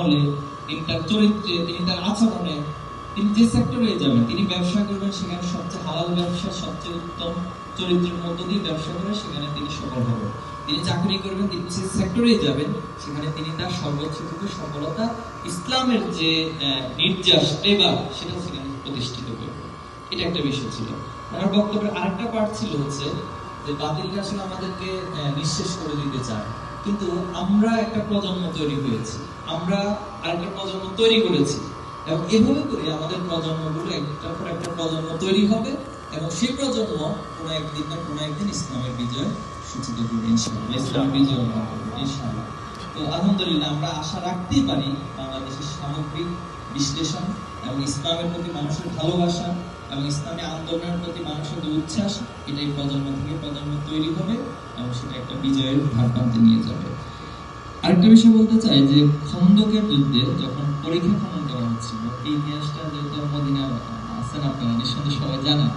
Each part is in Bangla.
আমলে তিনি তার চরিত্রে তিনি তার আচরণে তিনি যে সেক্টরে যাবেন, তিনি ব্যবসা করবেন, সেখানে সবচেয়ে হালাল ব্যবসা, সবচেয়ে উত্তম চরিত্রের মধ্য দিয়ে ব্যবসা করে সেখানে তিনি সফল হবেন। তিনি চাকরি করবেন, তিনি যে সেক্টরে যাবেন, সেখানে তিনি তার সর্বোচ্চটুকু সফলতা, ইসলামের যে নির্যাস টেবা সেটা সেখানে প্রতিষ্ঠিত করবে এটা একটা বিষয় ছিল। আমার বক্তব্যের আরেকটা পার্ট ছিল হচ্ছে যে বাতিলটা আসলে আমাদেরকে নিঃশেষ করে দিতে চায়। কিন্তু আমরা একটা প্রজন্ম তৈরি হয়েছি। আমরা আরেকটা প্রজন্ম তৈরি করেছি। এবং এভাবে করে আমাদের প্রজন্মগুলো একটা পর একটা প্রজন্ম তৈরি হবে এবং সেই প্রজন্ম কোনো একদিন না কোনো একদিন ইসলামের বিজয় সূচিত করবে ইনশাআল্লাহ। ইসলামের বিজয় ইনশাআল্লাহ। তো আলহামদুলিল্লাহ আমরা আশা রাখতেই পারি বাংলাদেশের সামগ্রিক বিশ্লেষণ এবং ইসলামের প্রতি মানুষের ভালোবাসা এবং ইসলামী আন্দোলনের প্রতি মানুষের যে উচ্ছ্বাস, এটাই প্রজন্ম থেকে প্রজন্ম তৈরি হবে এবং সেটা একটা বিজয়ের ভারপ্রান্তে নিয়ে যাবে। আরেকটা বিষয় বলতে চাই যে, খন্দকের যুদ্ধে যখন পরীক্ষা খনন করা হচ্ছিল, এই ইতিহাসটা যেহেতু মদিনা আছেন আপনারা নিঃসন্দেহে সবাই জানেন,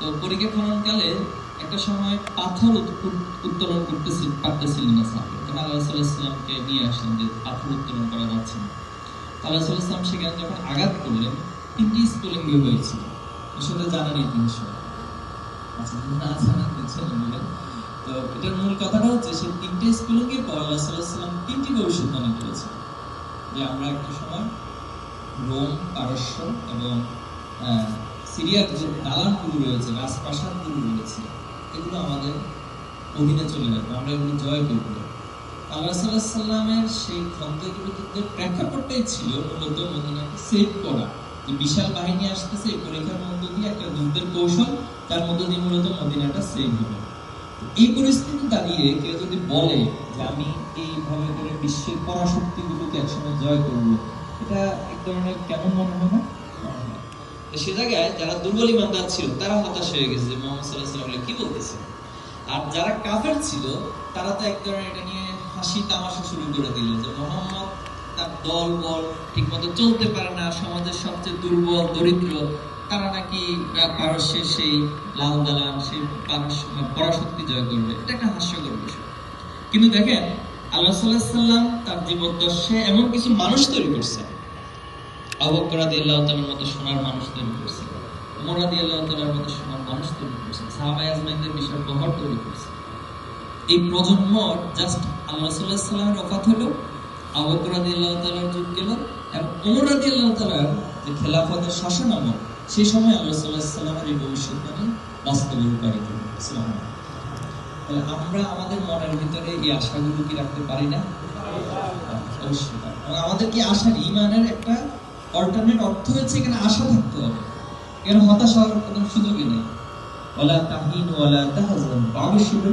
তো পরীক্ষা খননকালে একটা সময় পাথর উত- উত- উত্তোলন করতেছিল পারতেছিলেন না সাহাবে তখন আল্লাহ সাল্লাহামকে নিয়ে আসলেন যে পাথর উত্তোলন করা যাচ্ছে না। তো আল্লাহ সাল্লাহাম সেখানে যখন আঘাত করলেন তিনটি স্ফুলিঙ্গ হয়েছিল। সেটা জানার ইতিহাস আচ্ছা না জানার বুঝছেন বলে তো এটার মূল কথাটা হচ্ছে সে তিনটে স্ফুলিঙ্গের পর আল্লাহ সাল্লাহ সাল্লাম তিনটি ভবিষ্যৎবাণী করেছেন। যে আমরা একটা সময় রোম পারস্য এবং আহ, সিরিয়ার যে দালানগুলো রয়েছে রাজপ্রাসাদগুলো রয়েছে এগুলো আমাদের অধীনে চলে যাবে। আমরা এগুলো জয় করব। আল্লাহ সাল্লাহ সাল্লামের সেই খন্দকের যুদ্ধের প্রেক্ষাপটটাই ছিল মূলত মদিনাকে সেভ করা। যে বিশাল বাহিনী আসতেছে, এই পরীক্ষার মধ্য দিয়ে একটা যুদ্ধের কৌশল, তার মধ্য দিয়ে মূলত মদিনাটা সেভ হবে। এই পরিস্থিতি দাঁড়িয়ে কেউ যদি বলে যে আমি এইভাবে করে বিশ্বের পরাশক্তিগুলোকে একসময় জয় করব, এটা এক ধরনের কেমন মনে হয় না সে জায়গায় যারা দুর্বল ইমানদার ছিল তারা হতাশ হয়ে গেছে যে মোহাম্মদ সাল্লাহ সাল্লাম কি বলতেছে? আর যারা কাফের ছিল, তারা তো এক ধরনের এটা নিয়ে হাসি তামাশা শুরু করে দিল যে মোহাম্মদ তার দল, বল ঠিক মতো চলতে পারে না, সমাজের সবচেয়ে দুর্বল, দরিদ্র, তারা নাকি পারস্যের সেই লাল দালান সেই পরাশক্তি জয় করবে। এটা একটা হাস্যকর বিষয়। কিন্তু দেখেন, আল্লাহ সাল্লাহ সাল্লাম তার জীবদ্দশে এমন কিছু মানুষ তৈরি করছে। অবকরাদি আল্লাহ তালার মতো সোনার মানুষ তৈরি করছে। মোরাদি আল্লাহ তালার মতো সোনার মানুষ তৈরি করছে। সাহাবাই আজমাইদের বিশাল প্রভাব তৈরি করছে। এই প্রজন্ম জাস্ট আল্লাহ সাল্লাহ সাল্লামের অফাত হলো আবকরাদি আল্লাহ তালার যুগ গেল, এবং ওমরাদি আল্লাহ তালার যে খেলাফতের শাসন আমল, সেই সময় আল্লাহ সাল্লাহ সাল্লামের এই ভবিষ্যৎবাণী বাস্তবে রূপায়িত আলাইকুম। তাহলে আমরা আমাদের মনের ভিতরে এই আশাগুলো কি রাখতে পারি না? অবশ্যই আমাদের কি আশা নেই? ইমানের একটা অল্টারনেট অর্থ হচ্ছে এখানে আশা থাকতে হবে। এখানে হতাশ হওয়ার কোনো সুযোগই নেই। ওয়ালা তাহিন ওয়ালা তাহজান। বাবশিরু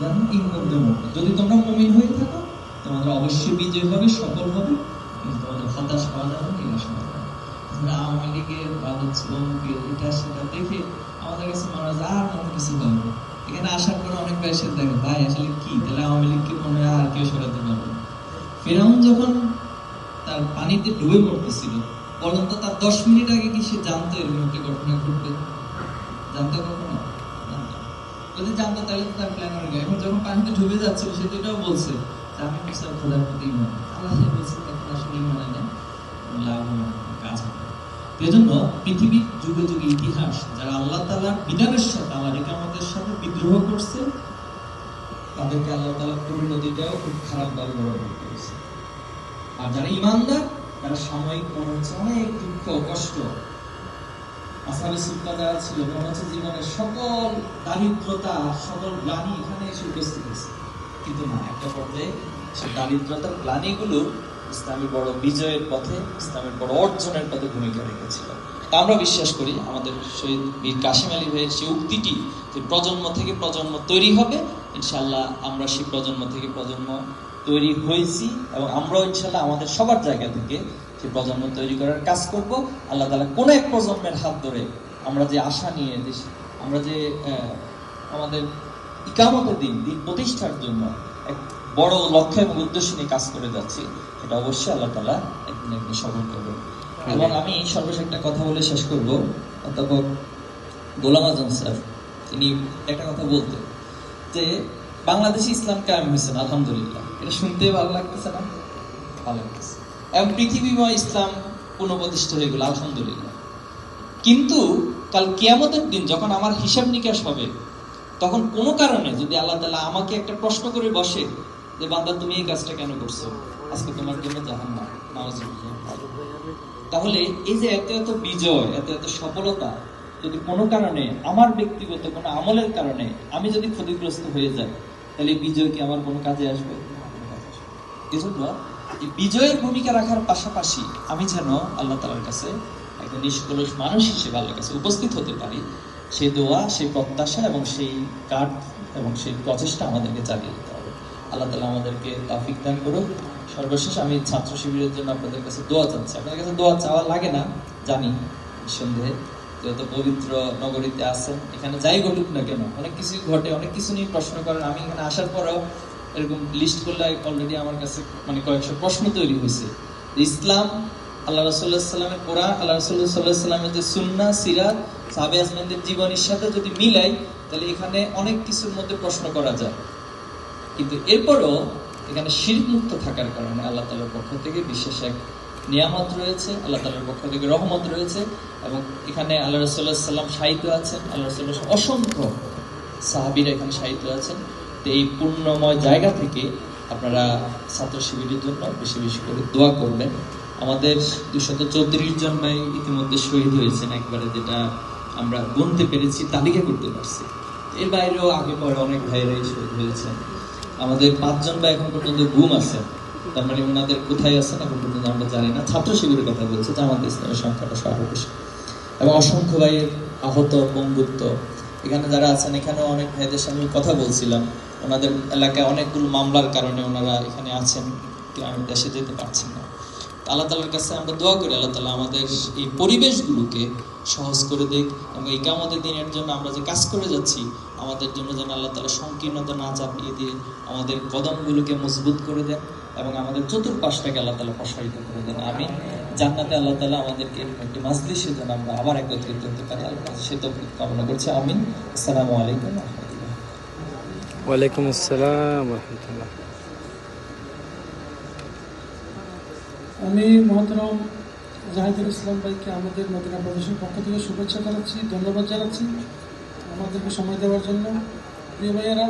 জানো ইন কুনতুম যদি তোমরা মুমিন হয়ে থাকো, তোমাদের অবশ্যই বিজয় হবে, সফল হবে, কিন্তু তোমাদের হতাশ হওয়া যাবে নিরাশ হওয়া যাবে। আওয়ামী লীগের বা অমুকের এটা সেটা দেখে আমাদের কাছে মনে হয় আর মনে কিছু হবে এখানে আসার পরে অনেক এসে দেখে, ভাই, আসলে কি? তাহলে আওয়ামী লীগকে মনে হয় আর কেউ সরাতে পারবে ফেরাউন যখন তার পানিতে ডুবে পড়তেছিল তো তার দশ মিনিট আগে কি সে জানতো এরকম একটা ঘটনা ঘটবে? জানতো। যদি জানতো তাহলে তো তার প্ল্যান হয়ে এখন যখন পানিতে ডুবে যাচ্ছিল সে তো এটাও বলছে যে আমি বিশ্বাস খোদার প্রতি ইমান আল্লাহ সে বলছে এখন আসলে ইমানে নেই। লাভ কাজ হবে এজন্য পৃথিবীর যুগে যুগে ইতিহাস, যারা আল্লাহ তালার বিধানের সাথে আল্লাহ আমাদের সাথে বিদ্রোহ করছে, তাদেরকে আল্লাহ তালা পরিণতিটাও খুব খারাপ ভাবে বরাবর করেছে। আর যারা ইমানদার তারা সাময়িক মনে হচ্ছে অনেক দুঃখ, কষ্ট সে আমরা বিশ্বাস করি, আমাদের শহীদ মীর কাশিম আলী ভাইয়ের সেই উক্তিটি যে প্রজন্ম থেকে প্রজন্ম তৈরি হবে ইনশাল্লাহ আমরা সেই প্রজন্ম থেকে প্রজন্ম তৈরি হয়েছি এবং আমরাও ইনশাল্লাহ আমাদের সবার জায়গা থেকে সেই প্রজন্ম তৈরি করার কাজ করব। আল্লাহ তালা কোন এক প্রজন্মের হাত ধরে আমরা যে আশা নিয়ে যে আমরা যে আমাদের ইকামতের দিন দিন প্রতিষ্ঠার জন্য এক বড় লক্ষ্য এবং উদ্দেশ্য নিয়ে কাজ করে যাচ্ছি এটা অবশ্যই আল্লাহ তালা একদিন একদিন সফল করবে এবং আমি সর্বশেষ একটা কথা বলে শেষ করব। অধ্যাপক গোলাম আজম স্যার তিনি একটা কথা বলতেন যে বাংলাদেশে ইসলাম কায়েম হয়েছেন আলহামদুলিল্লাহ। এটা শুনতে ভালো লাগতেছে না? ভালো লাগছে এবং পৃথিবীময় ইসলাম পুনঃপ্রতিষ্ঠিত হয়ে গেল, আলহামদুলিল্লাহ। কিন্তু কাল কিয়ামতের দিন যখন আমার হিসাব নিকাশ হবে, তখন কোনো কারণে যদি আল্লাহ তাআলা আমাকে একটা প্রশ্ন করে বসে যে, বান্দা, তুমি এই কাজটা কেন করছ? আজকে তোমার জন্য জাহান্নাম নাউজুবিল্লাহ তাহলে এই যে এত এত বিজয়, এত এত সফলতা, যদি কোনো কারণে, আমার ব্যক্তিগত কোনো আমলের কারণে আমি যদি ক্ষতিগ্রস্ত হয়ে যাই, তাহলে বিজয় কি আমার কোনো কাজে আসবে? এজন্য বিজয়ের ভূমিকা রাখার পাশাপাশি আমি যেন আল্লাহ তালার কাছে একজন নিষ্কলুষ মানুষ হিসেবে আল্লাহর কাছে উপস্থিত হতে পারি সেই দোয়া সেই প্রত্যাশা এবং সেই কাঠ এবং সেই প্রচেষ্টা আমাদেরকে চালিয়ে যেতে হবে। আল্লাহ তালা আমাদেরকে তাফিক দান করুক। সর্বশেষ আমি ছাত্র শিবিরের জন্য আপনাদের কাছে দোয়া চাচ্ছি। আপনাদের কাছে দোয়া চাওয়া লাগে না? জানি, নিঃসন্দেহে। যেহেতু পবিত্র নগরীতে আছেন, এখানে যাই ঘটুক না কেন, অনেক কিছু ঘটে, অনেক কিছু নিয়ে প্রশ্ন করেন, আমি এখানে আসার পরেও এরকম লিস্ট করলে অলরেডি আমার কাছে মানে কয়েকশো প্রশ্ন তৈরি হয়েছে। ইসলাম, আল্লাহ রসুল্লাহ সাল্লামের কোরআন, আল্লাহ রসুল্লাহ সাল্লাহ সাল্লামের যে সুন্না সিরাত, সাহাবে আসমানদের জীবনের সাথে যদি মিলাই, তাহলে এখানে অনেক কিছুর মধ্যে প্রশ্ন করা যায়। কিন্তু এরপরও এখানে শিল্প মুক্ত থাকার কারণে আল্লাহ তালার পক্ষ থেকে বিশেষ এক নিয়ামত রয়েছে, আল্লাহ তালার পক্ষ থেকে রহমত রয়েছে এবং এখানে আল্লাহ রসুল্লাহ সাল্লাম সাহিত্য আছেন, আল্লাহ রসুল্লাহ অসংখ্য সাহাবিরা এখানে সাহিত্য আছেন। তো এই পুণ্যময় জায়গা থেকে আপনারা ছাত্র শিবিরের জন্য বেশি বেশি করে দোয়া করবেন। আমাদের দুশত চৌত্রিশ জন ভাই ইতিমধ্যে শহীদ হয়েছেন, একবারে যেটা আমরা গুনতে পেরেছি, তালিকা করতে পারছি। এর বাইরেও আগে পরে অনেক ভাইরাই শহীদ হয়েছেন। আমাদের পাঁচজন ভাই এখন পর্যন্ত গুম আছেন। তার মানে ওনাদের কোথায় আছেন এখন পর্যন্ত আমরা জানি না। ছাত্র শিবিরের কথা বলছে জামাত ইসলামের সংখ্যাটা সর্ববেশি এবং অসংখ্য ভাইয়ের আহত, পঙ্গুত্ব, এখানে যারা আছেন, এখানেও অনেক ভাইদের সঙ্গে কথা বলছিলাম। ওনাদের এলাকায় অনেকগুলো মামলার কারণে ওনারা এখানে আছেন আমি দেশে যেতে পারছেন না। আল্লাহ তালার কাছে আমরা দোয়া করি, আল্লাহ তালা আমাদের এই পরিবেশগুলোকে সহজ করে দিক এবং এই কামতের দিনের জন্য আমরা যে কাজ করে যাচ্ছি, আমাদের জন্য যেন আল্লাহ তালা সংকীর্ণতা না চাপিয়ে দিয়ে আমাদের কদমগুলোকে মজবুত করে দেন এবং আমাদের চতুর্পাশটাকে আল্লাহ তালা প্রসারিত করে দেন। আমি জান্নাতে আল্লাহ তালা আমাদেরকে একটি মাজলিসে যেন আমরা আবার একত্রিত হতে পারি। আল্লাহ সে তো কামনা করছি। আমিন। আসসালামু আলাইকুম ওয়ালাইকুম আসসালাম রহমতুল্লাহ। আমি মহাতরম জাহিদুল ইসলাম ভাইকে আমাদের মদিনা প্রদেশের পক্ষ থেকে শুভেচ্ছা জানাচ্ছি, ধন্যবাদ জানাচ্ছি আমাদেরকে সময় দেওয়ার জন্য। প্রিয় ভাইয়েরা